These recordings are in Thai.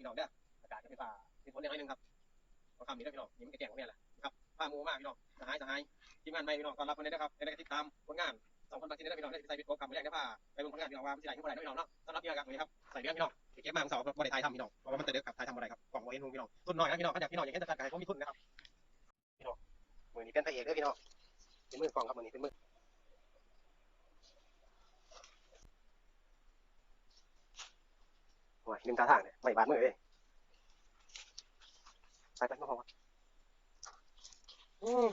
พี่น้องเด้ออากาศจะเป็นฟ้าเป็นฝนเล็กน้อยนึงครับเอคำนี้ด้อพี่น้องนี่มันก็แจงตรงนี้แหละนะครับฟ้าหมูมากพี่น้องสหายสหายทีมงานใหม่พี่น้องต้อนรับคนนี้นะครับได้ติดตามผลงานสองคนบางทีได้อพี่น้องได้ใส่บิดโกกับมือแรกได้ผ้าไปเบิ่งผลงานพี่น้องว่ามันสิได้ขึ้นบ่ได้เด้อพี่น้องเนาะต้อนรับพี่น้องครับวันนี้ครับใส่เดือนพี่น้องเก็บมาของเสาบ่ได้ถ่ายทำพี่น้องเพราะว่ามันแต่เด็กครับถ่ายทำบ่ได้ครับกล่องบ่เห็นหุงพี่น้องทุนน้อยนะพี่น้องขนาดพี่น้องอย่างเงี้ยจะการให้ผมมีทุนนะครับพี่น้องมือนี้เป็นพระเอกด้อพี่น้องเป็นมือกล่องครับมือนี้เป็นมือ โอ้ยลืมตาทางเนี่ยไม่บาดมือเลยไปไปมาพออืม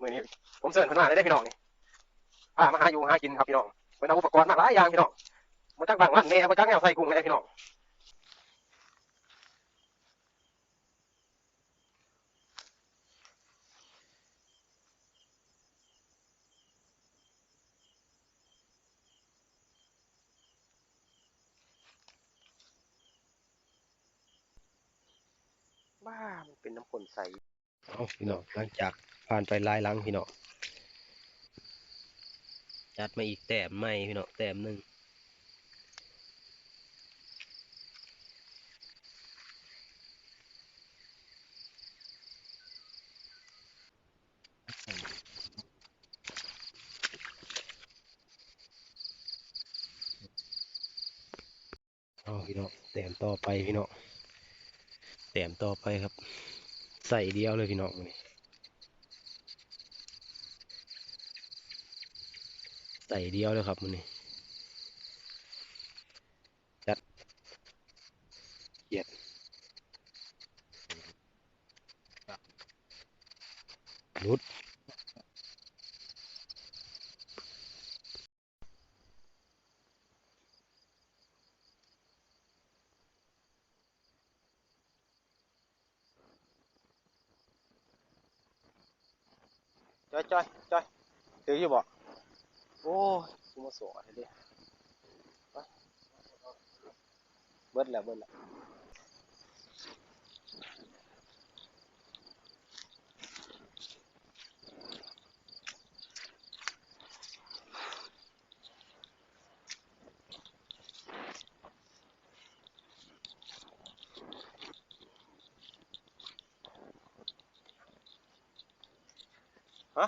มือนี้ผมเสิร์ฟคนมาได้ได้พี่น้องนี่พามาหาอยู่หากินครับพี่น้องเป็นเอาอุปกรณ์มาหลายอย่างพี่น้องมาจักบางวันเนี่ยมาจักแนวใส่กุ้งเลยพี่น้อง บ้ามันเป็นน้ำฝนใสเอาพี่น้องหลังจากผ่านไปหลายหลังพี่น้องจัดมาอีกแต้มใหม่พี่น้องแต้มหนึ่งเอาพี่น้องแต้มต่อไปพี่น้อง แต้มต่อไปครับ ใส่เดียวเลยพี่น้องมื้อนี้ใส่เดียวเลยครับมันนี้จัดเกียดรุด จ้อยจ้อยจ้อยถืออยู่บ่โอ้ยกูมาสวอะไรดิเบิดแล้วเบิดแล้ว ฮะ